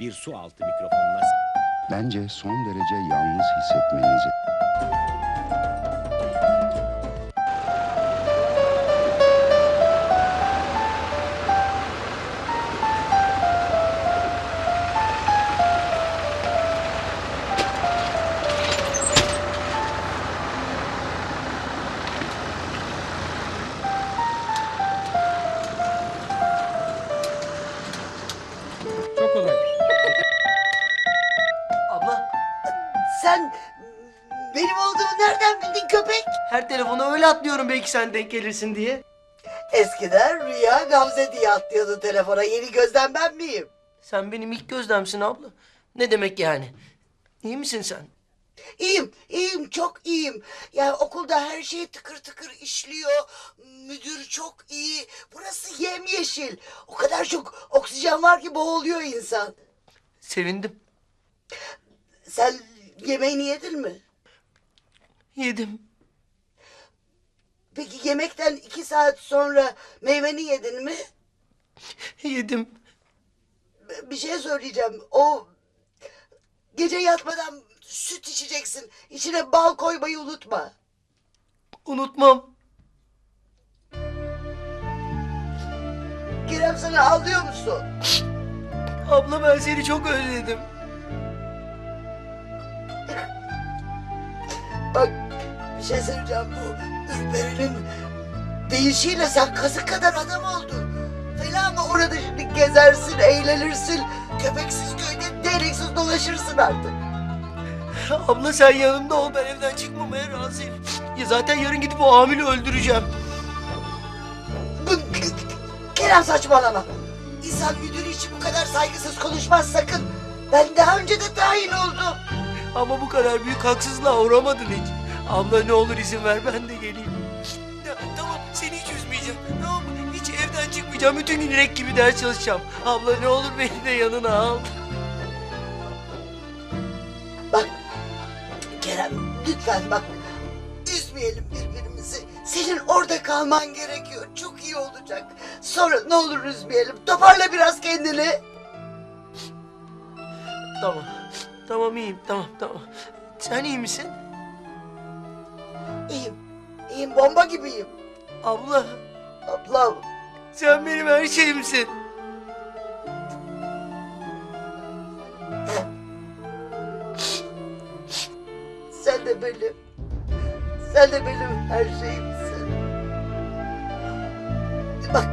bir su altı mikrofonuna Bence son derece yalnız hissetmenizi Her telefona öyle atlıyorum belki sen denk gelirsin diye. Eskiden Rüya Gamze diye atlıyordu telefona. Yeni gözden ben miyim? Sen benim ilk gözlemsin abla. Ne demek yani? İyi misin sen? İyiyim, iyiyim, çok iyiyim. Yani okulda her şey tıkır tıkır işliyor. Müdür çok iyi. Burası yemyeşil. O kadar çok oksijen var ki boğuluyor insan. Sevindim. Sen yemeğini yedin mi? Yedim. Peki yemekten iki saat sonra meyveni yedin mi? Yedim. Bir şey söyleyeceğim. O gece yatmadan süt içeceksin. İçine bal koymayı unutma. Unutmam. Kerem sana ağlıyor musun? Abla ben seni çok özledim. Bak bir şey söyleyeceğim bu Ürperi'nin değişiyle sen kazık kadar adam oldun. Fena mı orada şimdi gezersin, eğlenirsin. Köpeksiz köyde deliksiz dolaşırsın artık. Abla sen yanımda ol ben evden çıkmamaya razıyım. Ya zaten yarın gidip o amili öldüreceğim. Kerem saçmalama. İnsan müdürü için bu kadar saygısız konuşmaz sakın. Ben daha önce de tayin oldum. Ama bu kadar büyük haksızlığa uğramadın hiç. Abla ne olur izin ver ben de geleyim. Ya, tamam seni hiç üzmeyeceğim. Tamam mı? Hiç evden çıkmayacağım. Bütün gün inek gibi ders çalışacağım. Abla ne olur beni de yanına al. Bak Kerem lütfen bak üzmeyelim birbirimizi. Senin orada kalman gerekiyor. Çok iyi olacak. Sonra ne olur üzmeyelim. Toparla biraz kendini. Tamam. Tamam iyiyim. Tamam tamam. Sen iyi misin? İyiyim. İyiyim bomba gibiyim. Abla Ablam. sen benim her şeyimsin. Sen de benim. Sen de benim her şeyimsin. Bak.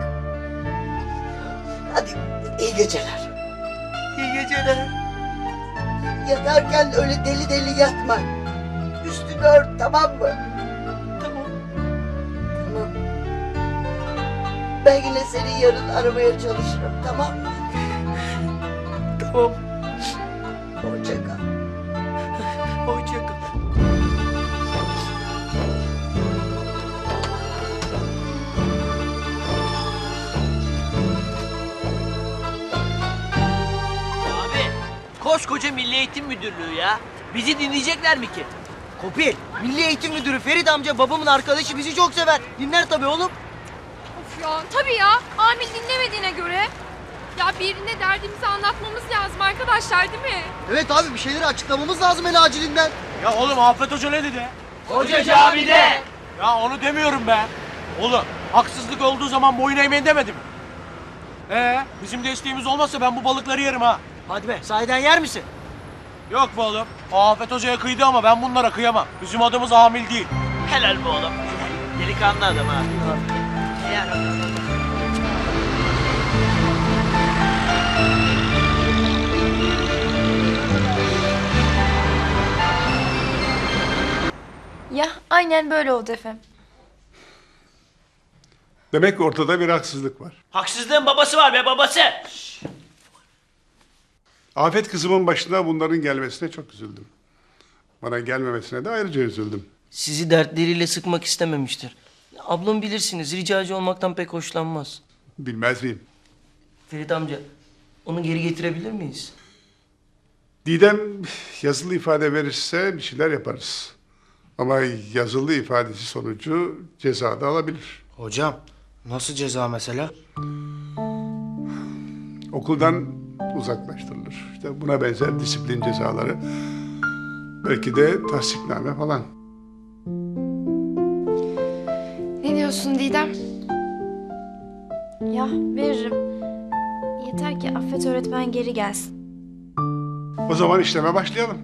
Hadi iyi geceler. İyi geceler. Yatarken öyle deli deli yatma. Üstünü ört tamam mı? Ben yine seni yarın aramaya çalışırım tamam mı? Tamam. Hoşça kal. Hoşça kal. Abi koskoca Milli Eğitim Müdürlüğü ya. Bizi dinleyecekler mi ki? Kopil, Milli Eğitim Müdürü Ferit amca babamın arkadaşı bizi çok sever. Dinler tabii oğlum. Ya tabii ya. Amil dinlemediğine göre. Ya birine derdimizi anlatmamız lazım arkadaşlar değil mi? Evet abi bir şeyleri açıklamamız lazım en acilinden. Ya oğlum Afet Hoca ne dedi? Hoca camide. Ya onu demiyorum ben. Oğlum haksızlık olduğu zaman boyun eğmeyin demedim. Ee, bizim desteğimiz olmazsa ben bu balıkları yerim ha. Hadi be sahiden yer misin? Yok be oğlum. O Afet Hoca'ya kıydı ama ben bunlara kıyamam. Bizim adımız Amil değil. Helal be oğlum. Delikanlı adam ha. Ya aynen böyle oldu efendim. Demek ortada bir haksızlık var. Haksızlığın babası var be babası. Afet kızımın başına bunların gelmesine çok üzüldüm. Bana gelmemesine de ayrıca üzüldüm. Sizi dertleriyle sıkmak istememiştir. Ablam bilirsiniz ricacı olmaktan pek hoşlanmaz. Bilmez miyim? Ferit amca onu geri getirebilir miyiz? Didem yazılı ifade verirse bir şeyler yaparız. Ama yazılı ifadesi sonucu ceza da alabilir. Hocam nasıl ceza mesela? Okuldan uzaklaştırılır. İşte buna benzer disiplin cezaları. Belki de tasdikname falan. Ne diyorsun Didem? Ya veririm. Yeter ki Affet öğretmen geri gelsin. O zaman işleme başlayalım.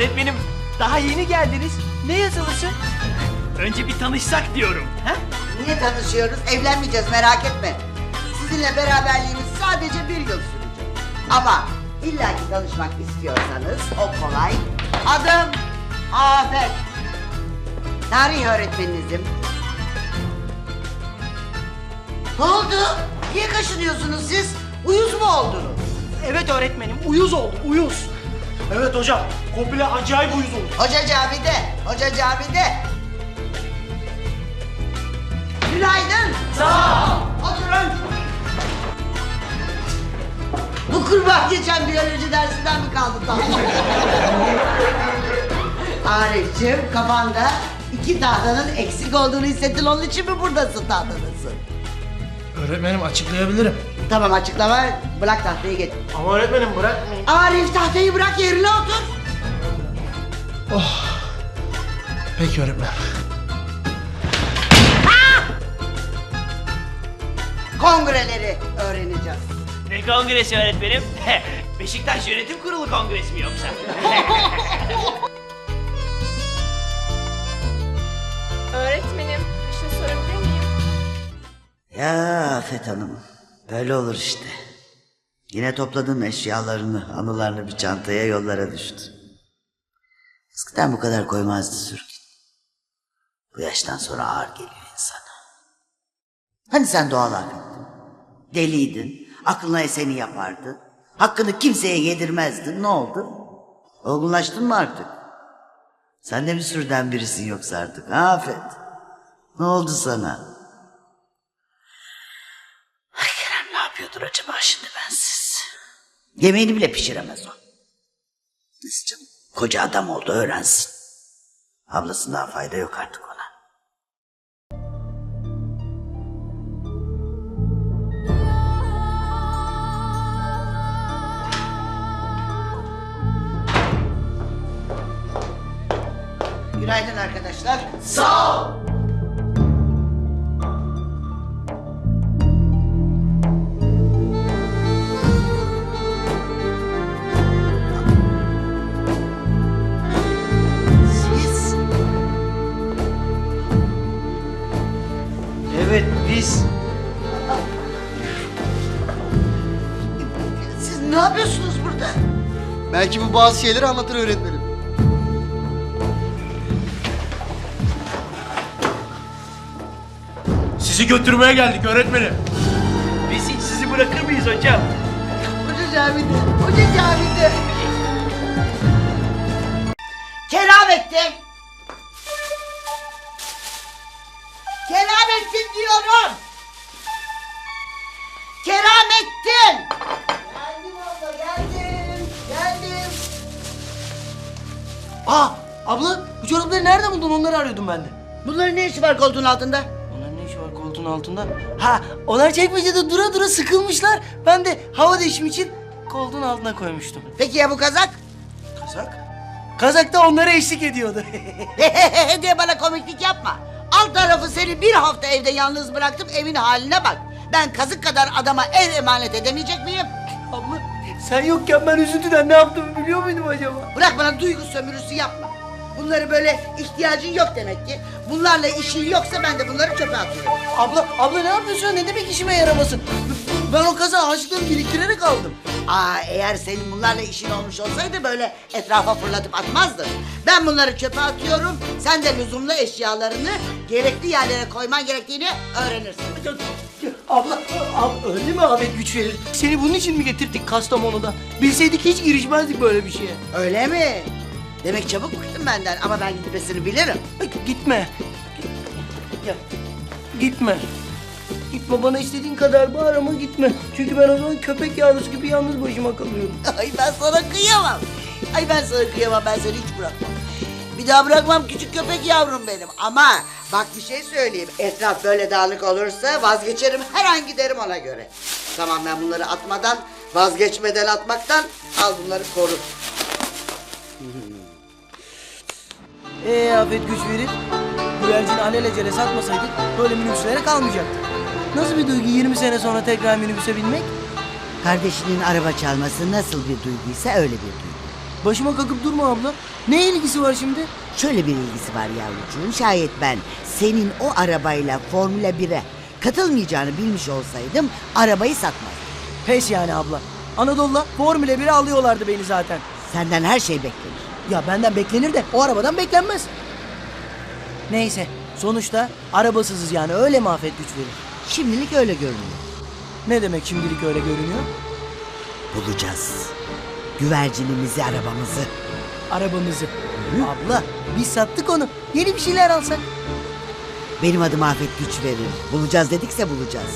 Öğretmenim daha yeni geldiniz. Ne yazılısı? Önce bir tanışsak diyorum. Ha? Niye tanışıyoruz? Evlenmeyeceğiz merak etme. Sizinle beraberliğimiz sadece bir yıl sürecek. Ama illaki tanışmak istiyorsanız o kolay. Adım Afet. Tarih öğretmeninizim. Ne oldu? Niye kaşınıyorsunuz siz? Uyuz mu oldunuz? Evet öğretmenim uyuz oldu uyuz. Evet hocam. Komple acayip uyuz oldu. Hoca camide, hoca camide. Günaydın. Sağ ol. Oturun. Bu kurbağa geçen biyoloji dersinden mi kaldı tam? Arif'ciğim kafanda iki tahtanın eksik olduğunu hissettin onun için mi buradasın tahtanızın? Öğretmenim açıklayabilirim. Tamam açıklama bırak tahtayı git. Ama öğretmenim bırakmayın. Arif tahtayı bırak yerine otur. Peki öğretmen. Kongreleri öğreneceğiz. Ne kongresi öğretmenim? Beşiktaş Yönetim Kurulu kongresi mi yoksa? Öğretmenim bir şey sorabilir miyim? Ya Afet Hanım, böyle olur işte. Yine topladın eşyalarını, anılarını bir çantaya yollara düştü. Eskiden bu kadar koymazdı sürgün. Bu yaştan sonra ağır geliyor insana. Hani sen doğal afettin? Deliydin, aklına eseni yapardın. Hakkını kimseye yedirmezdin, ne oldu? Olgunlaştın mı artık? Sen de bir sürüden birisin yoksa artık, Afet? Ne oldu sana? Ay Kerem ne yapıyordur acaba şimdi bensiz? Yemeğini bile pişiremez o. Canım, koca adam oldu öğrensin. Ablasından fayda yok artık ona. Günaydın arkadaşlar. Sağ ol. Biz. siz ne yapıyorsunuz burada? Belki bu bazı şeyleri anlatır öğretmenim. Sizi götürmeye geldik öğretmenim. Biz hiç sizi bırakır mıyız hocam? Hoca camide, hoca camide. Keramettin diyorum. Keramettin. Geldim abla geldim. Geldim. Aa abla bu çorapları nerede buldun onları arıyordum ben de. Bunların ne işi var koltuğun altında? Onların ne işi var koltuğun altında? Ha onlar çekmecede dura dura sıkılmışlar. Ben de hava değişimi için koltuğun altına koymuştum. Peki ya bu kazak? Kazak? Kazak da onlara eşlik ediyordu. diye bana komiklik yapma. Alt tarafı seni bir hafta evde yalnız bıraktım evin haline bak. Ben kazık kadar adama ev emanet edemeyecek miyim? abla sen yokken ben üzüntüden ne yaptığımı biliyor muydum acaba? Bırak bana duygu sömürüsü yapma. Bunları böyle ihtiyacın yok demek ki. Bunlarla işin yoksa ben de bunları çöpe atıyorum. Abla, abla ne yapıyorsun? Ne demek işime yaramasın? Ben o kaza harçlığımı biriktirerek aldım. Aa eğer senin bunlarla işin olmuş olsaydı böyle etrafa fırlatıp atmazdın. Ben bunları çöpe atıyorum. Sen de lüzumlu eşyalarını gerekli yerlere koyman gerektiğini öğrenirsin. Abla, ab, öyle mi Ahmet güç verir? Seni bunun için mi getirdik Kastamonu'da? Bilseydik hiç girişmezdik böyle bir şeye. Öyle mi? Demek çabuk bıktın benden ama ben gitmesini bilirim. Gitme. Gitme. Gitme bana istediğin kadar bağır ama gitme. Çünkü ben o zaman köpek yavrusu gibi yalnız başıma kalıyorum. Ay ben sana kıyamam. Ay ben sana kıyamam. Ben seni hiç bırakmam. Bir daha bırakmam küçük köpek yavrum benim. Ama bak bir şey söyleyeyim. Etraf böyle dağınık olursa vazgeçerim. Her an giderim ona göre. Tamam ben bunları atmadan, vazgeçmeden atmaktan al bunları koru. Ee afet güç verir. Güvercini alelacele satmasaydık böyle minibüslere kalmayacaktı. Nasıl bir duygu 20 sene sonra tekrar minibüse binmek? Kardeşinin araba çalması nasıl bir duyguysa öyle bir duygu. Başıma kakıp durma abla. Ne ilgisi var şimdi? Şöyle bir ilgisi var yavrucuğum. Şayet ben senin o arabayla Formula 1'e katılmayacağını bilmiş olsaydım arabayı satmazdım. Pes yani abla. Anadolu'da Formula 1'e alıyorlardı beni zaten. Senden her şey beklenir. Ya benden beklenir de o arabadan beklenmez. Neyse sonuçta arabasızız yani öyle mi afet güç verir? Şimdilik öyle görünüyor. Ne demek şimdilik öyle görünüyor? Bulacağız. Güvercinimizi, arabamızı. Arabamızı. Abla biz sattık onu. Yeni bir şeyler alsak. Benim adım Afet Güç verir. Bulacağız dedikse bulacağız.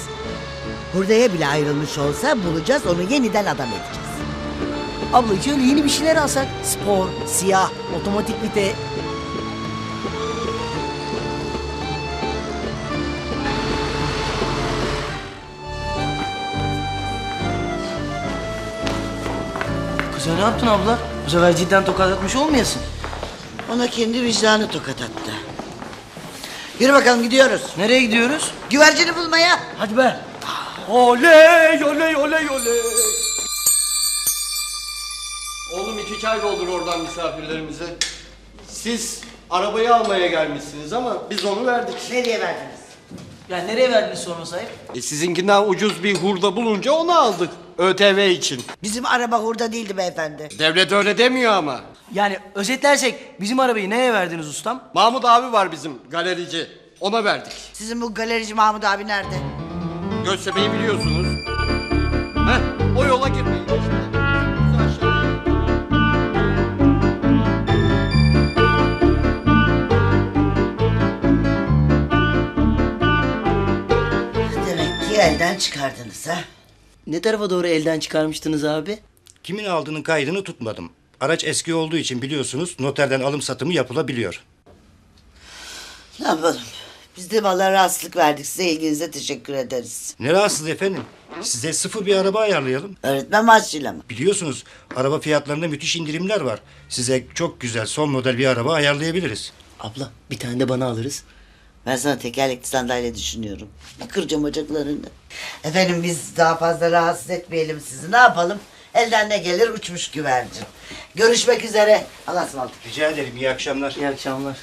Hurdaya bile ayrılmış olsa bulacağız onu yeniden adam edeceğiz. Abla hiç öyle yeni bir şeyler alsak. Spor, siyah, otomatik vite. Ne yaptın abla? Bu sefer cidden tokat atmış olmayasın. Ona kendi vicdanı tokat attı. Yürü bakalım gidiyoruz. Nereye gidiyoruz? Güvercini bulmaya. Hadi be. Oley oley oley oley. Oğlum iki çay doldur oradan misafirlerimize. Siz arabayı almaya gelmişsiniz ama biz onu verdik. Nereye verdiniz? Ya nereye verdiniz sorma sahip? E sizinkinden ucuz bir hurda bulunca onu aldık. ÖTV için. Bizim araba hurda değildi beyefendi. Devlet öyle demiyor ama. Yani özetlersek bizim arabayı neye verdiniz ustam? Mahmut abi var bizim galerici. Ona verdik. Sizin bu galerici Mahmut abi nerede? Göztepe'yi biliyorsunuz. Heh, o yola girmeyin. işte. İnin. Demek ki elden çıkardınız ha. Ne tarafa doğru elden çıkarmıştınız abi? Kimin aldığının kaydını tutmadım. Araç eski olduğu için biliyorsunuz noterden alım satımı yapılabiliyor. Ne yapalım? Biz de vallahi rahatsızlık verdik size ilginize teşekkür ederiz. Ne rahatsız efendim. Size sıfır bir araba ayarlayalım. Öğretmen maaşıyla mı? Biliyorsunuz araba fiyatlarında müthiş indirimler var. Size çok güzel son model bir araba ayarlayabiliriz. Abla bir tane de bana alırız. Ben sana tekerlekli sandalye düşünüyorum. Bir kıracağım bacaklarını. Efendim biz daha fazla rahatsız etmeyelim sizi. Ne yapalım? Elden ne gelir uçmuş güvercin. Görüşmek üzere. Allah'a ısmarladık. Rica ederim iyi akşamlar. İyi akşamlar.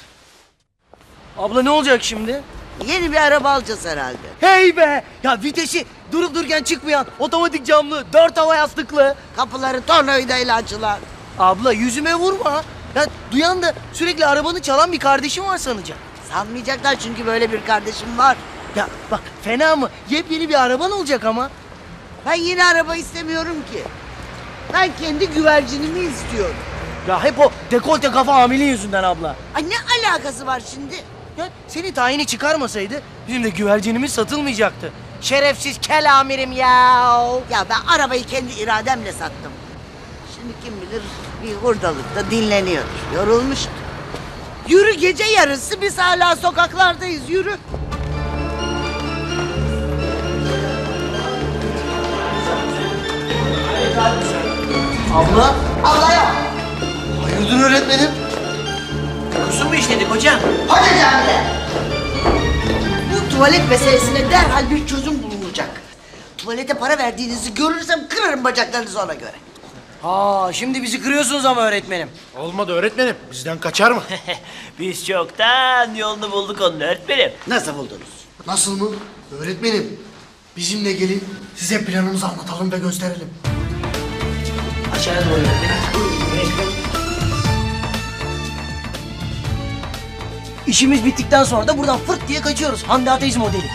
Abla ne olacak şimdi? Yeni bir araba alacağız herhalde. Hey be! Ya vitesi durup dururken çıkmayan otomatik camlı, dört hava yastıklı. Kapıları tornavidayla açılan. Abla yüzüme vurma. Ya duyan da sürekli arabanı çalan bir kardeşim var sanacak. Sanmayacaklar çünkü böyle bir kardeşim var. Ya bak fena mı? Yepyeni bir araban olacak ama. Ben yeni araba istemiyorum ki. Ben kendi güvercinimi istiyorum. Ya hep o dekolte kafa amilin yüzünden abla. Ay ne alakası var şimdi? Ya seni tayini çıkarmasaydı bizim de güvercinimiz satılmayacaktı. Şerefsiz kel amirim ya. Ya ben arabayı kendi irademle sattım. Şimdi kim bilir bir hurdalıkta dinleniyordur. Yorulmuştur. Yürü gece yarısı biz hala sokaklardayız yürü. Abla. Allah'a Hayırdır öğretmenim? Kusur mu işledik hocam? hadi camide. Bu tuvalet meselesine derhal bir çözüm bulunacak. Tuvalete para verdiğinizi görürsem kırarım bacaklarınızı ona göre. Aa şimdi bizi kırıyorsunuz ama öğretmenim. Olmadı öğretmenim. Bizden kaçar mı? Biz çoktan yolunu bulduk onun öğretmenim. Nasıl buldunuz? Nasıl mı? Öğretmenim. Bizimle gelin. Size planımızı anlatalım ve gösterelim. Aşağıya doğru öğretmenim. İşimiz bittikten sonra da buradan fırt diye kaçıyoruz. Hande Ateist modeli.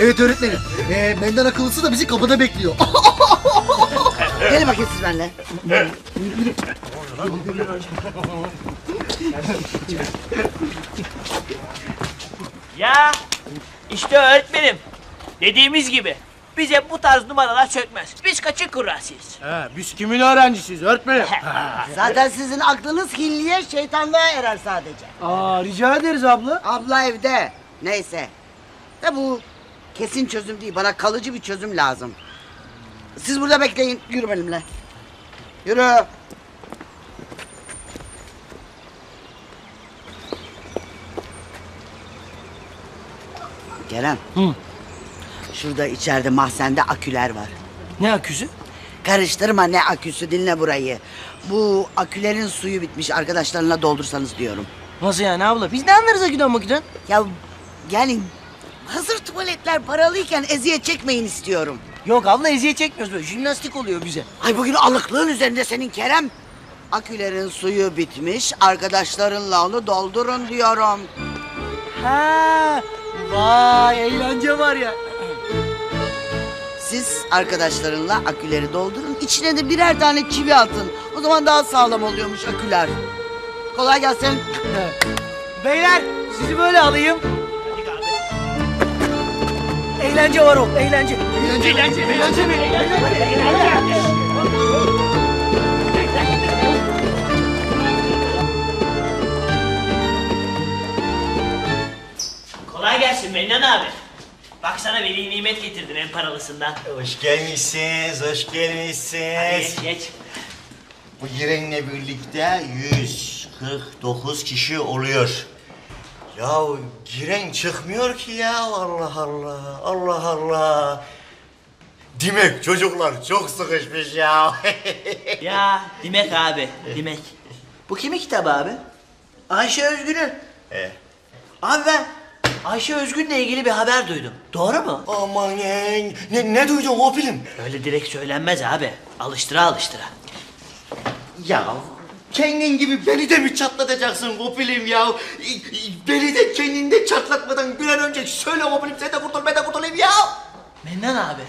Evet öğretmenim. Ee, benden akıllısı da bizi kapıda bekliyor. Gelin bakayım siz benimle. Ya işte öğretmenim. Dediğimiz gibi bize bu tarz numaralar çökmez. Biz kaçık kurrasıyız. He, biz kimin öğrencisiyiz öğretmenim? Zaten sizin aklınız hilliye şeytanlığa erer sadece. Aa rica ederiz abla. Abla evde. Neyse. De bu kesin çözüm değil. Bana kalıcı bir çözüm lazım. Siz burada bekleyin. Yürü benimle. Yürü. Kerem. Şurada içeride mahzende aküler var. Ne aküsü? Karıştırma ne aküsü dinle burayı. Bu akülerin suyu bitmiş arkadaşlarına doldursanız diyorum. Nasıl yani abla? Biz ne anlarız aküden maküden? Ya yani hazır tuvaletler paralıyken eziyet çekmeyin istiyorum. Yok abla eziyet çekmiyoruz böyle. Jimnastik oluyor bize. Ay bugün alıklığın üzerinde senin Kerem. Akülerin suyu bitmiş arkadaşlarınla onu doldurun diyorum. Ha, vay eğlence var ya. Siz arkadaşlarınla aküleri doldurun. içine de birer tane çivi atın. O zaman daha sağlam oluyormuş aküler. Kolay gelsin. Beyler sizi böyle alayım. Eğlence var o, eğlence. Eğlence, eğlence, eğlence, eğlence, Kolay gelsin Mennan abi. Bak sana veli nimet getirdim en paralısından. Hoş gelmişsiniz, hoş Hadi gelmişsiniz. geç geç. Bu girenle birlikte 149 kişi oluyor. Ya giren çıkmıyor ki ya Allah Allah, Allah Allah. Demek çocuklar çok sıkışmış ya. Ya Dimek abi, Dimek. Bu kimin kitabı abi? Ayşe Özgün'ün. E. Abi ben Ayşe Özgün'le ilgili bir haber duydum. Doğru mu? Aman ne, ne, ne duydun o film? Öyle direkt söylenmez abi. Alıştıra alıştıra. Ya kendin gibi beni de mi çatlatacaksın o film ya? Beni de kendini de çatlatmadan bir an önce söyle o film sen de kurtul ben de kurtulayım ya. Mennan abi.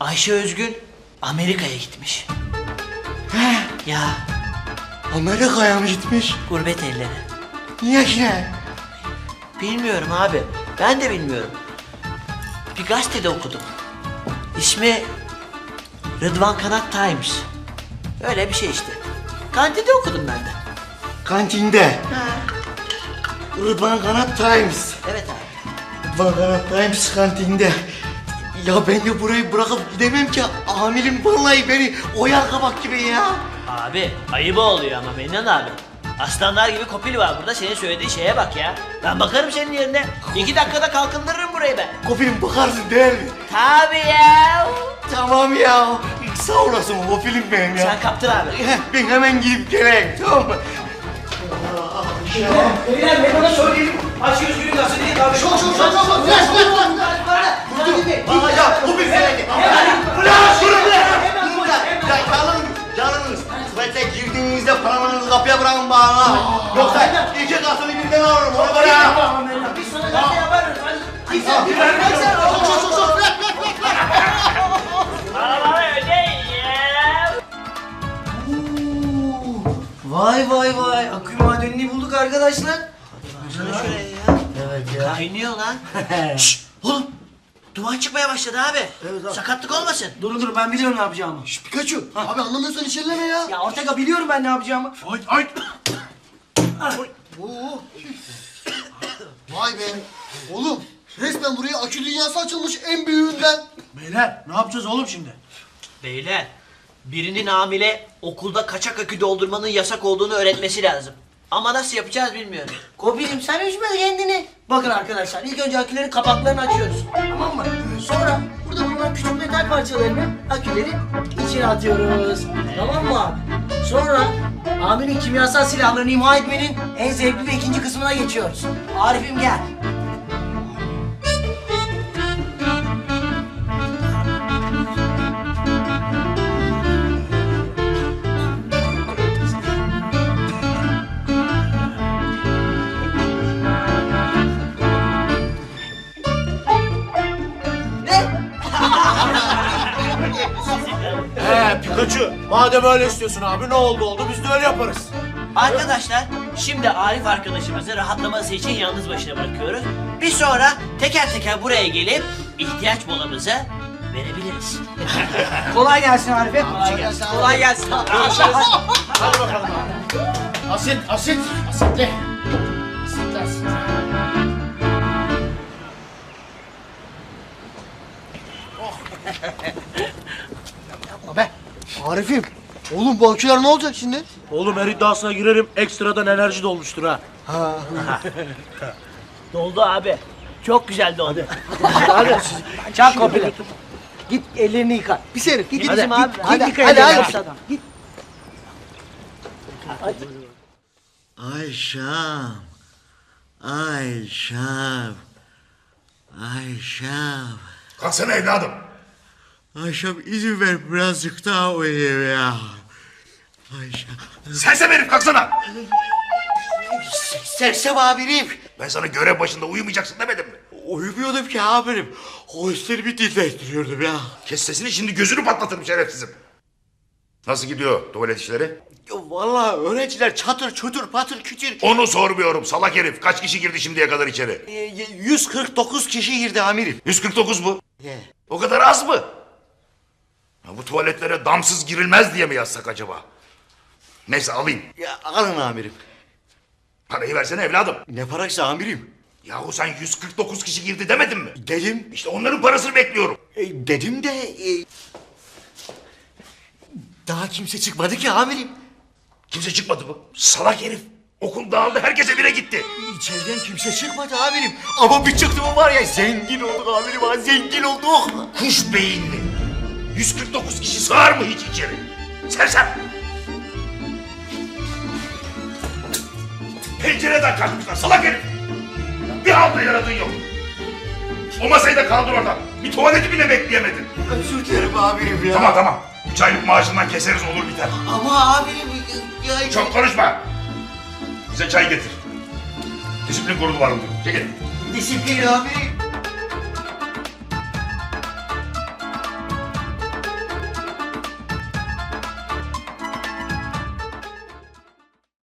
Ayşe Özgün Amerika'ya gitmiş. ya Amerika'ya mı gitmiş? gurbet elleri. Niye ki ne? Bilmiyorum abi. Ben de bilmiyorum. Bir gazetede okudum. İsmi Rıdvan Kanat Times. Öyle bir şey işte. Kantinde okudum ben de. Kantinde. Rıdvan Kanat Times. Evet abi. Rıdvan Kanat Times kantinde. Ya ben de burayı bırakıp gidemem ki. Amirim vallahi beni oyar kabak gibi ya. Abi ayıbı oluyor ama Mennan abi. Aslanlar gibi kopil var burada senin söylediğin şeye bak ya. Ben bakarım senin yerine. İki dakikada kalkındırırım burayı ben. Kopilim bakarsın değil mi? Tabii ya. Tamam ya. Sağ olasın o film benim ya. Sen kaptır abi. Heh, Ben hemen gidip geleyim tamam mı? Beyler ona söyleyelim. Aç Özgür'ün gazeteye abi. Şok şok şok şok. Aa ya bu bir felaket. Ulan şunu bırak. Ya canım, canınız. Tuvalete girdiğinizde paralarınızı kapıya bırakın bana. Yoksa iki katını birden alırım. Ona göre. Biz sana gazete yaparız. Hadi. Paraları ödeyin Vay vay vay. Akü madenini bulduk arkadaşlar. Baksana şuraya ya. Evet ya. Kaynıyor lan. Şşş oğlum. Duman çıkmaya başladı abi. Sakatlık olmasın. Dur dur ben biliyorum ne yapacağımı. Şş, Pikachu. Abi anlamıyorsan içerleme ya. Ya Ortega biliyorum ben ne yapacağımı. Ay ay. Oo. Vay be. Oğlum resmen buraya akü dünyası açılmış en büyüğünden. Beyler ne yapacağız oğlum şimdi? Beyler birinin hamile okulda kaçak akü doldurmanın yasak olduğunu öğretmesi lazım. Ama nasıl yapacağız bilmiyorum. Kobilim sen üzme kendini. Bakın arkadaşlar ilk önce akülerin kapaklarını açıyoruz. Tamam mı? Sonra burada bulunan küçük metal parçalarını akülerin içine atıyoruz. Tamam mı abi? Sonra amirin kimyasal silahlarını imha etmenin en zevkli ve ikinci kısmına geçiyoruz. Arif'im gel. Madem öyle istiyorsun abi ne oldu oldu biz de öyle yaparız. Arkadaşlar şimdi Arif arkadaşımızı rahatlaması için yalnız başına bırakıyoruz. Bir sonra teker teker buraya gelip ihtiyaç molamızı verebiliriz. Kolay gelsin Arife. Kolay gelsin. Kolay gelsin. Hadi bakalım Asit, asit, asitli. Asitli, asitli. Yapma be. Arif'im. Oğlum bu aküler ne olacak şimdi? Oğlum her iddiasına girerim ekstradan enerji dolmuştur ha. Ha. Doldu abi. Çok güzel doldu. Hadi çak kopili. Git ellerini yıka. Pis herif. Git, Hadi, git, abi, git, hadi, git, hadi, hadi, hadi. hadi. Git. Ayşem. Ayşem. Ayşem. Kalksana evladım. Ayşem izin ver birazcık daha uyuyayım ya. Ayşem. Sersem herif kalksana. Sersem amirim. Ben sana görev başında uyumayacaksın demedim mi? Uyumuyordum ki amirim. O üstlerimi dinlendiriyordum ya. Kes sesini şimdi gözünü patlatırım şerefsizim. Nasıl gidiyor tuvalet işleri? Ya Vallahi öğrenciler çatır çutur patır kütür. Onu sormuyorum salak herif. Kaç kişi girdi şimdiye kadar içeri? Ee, 149 kişi girdi amirim. 149 mu? He. O kadar az mı? Ya bu tuvaletlere damsız girilmez diye mi yazsak acaba? Neyse alayım. Ya alın amirim. Parayı versene evladım. Ne parası amirim? Yahu sen 149 kişi girdi demedin mi? Dedim. İşte onların parasını bekliyorum. E, dedim de... e, daha kimse çıkmadı ki amirim. Kimse çıkmadı mı? Salak herif. Okul dağıldı herkes evine gitti. İçeriden kimse çıkmadı amirim. Ama bir çıktı mı var ya zengin olduk amirim ha zengin olduk. Kuş beyinli. 149 kişi sığar mı hiç içeri? Sersem. Pencereden kaçmışlar salak herif. Bir halde yaradın yok. O masayı da kaldır oradan. Bir tuvaleti bile bekleyemedin. Özür dilerim amirim ya. Tamam tamam. Üç aylık maaşından keseriz olur biter. Ama amirim ya... Çok konuşma. Bize çay getir. Disiplin kurulu var burada. Çekil. Disiplin amirim.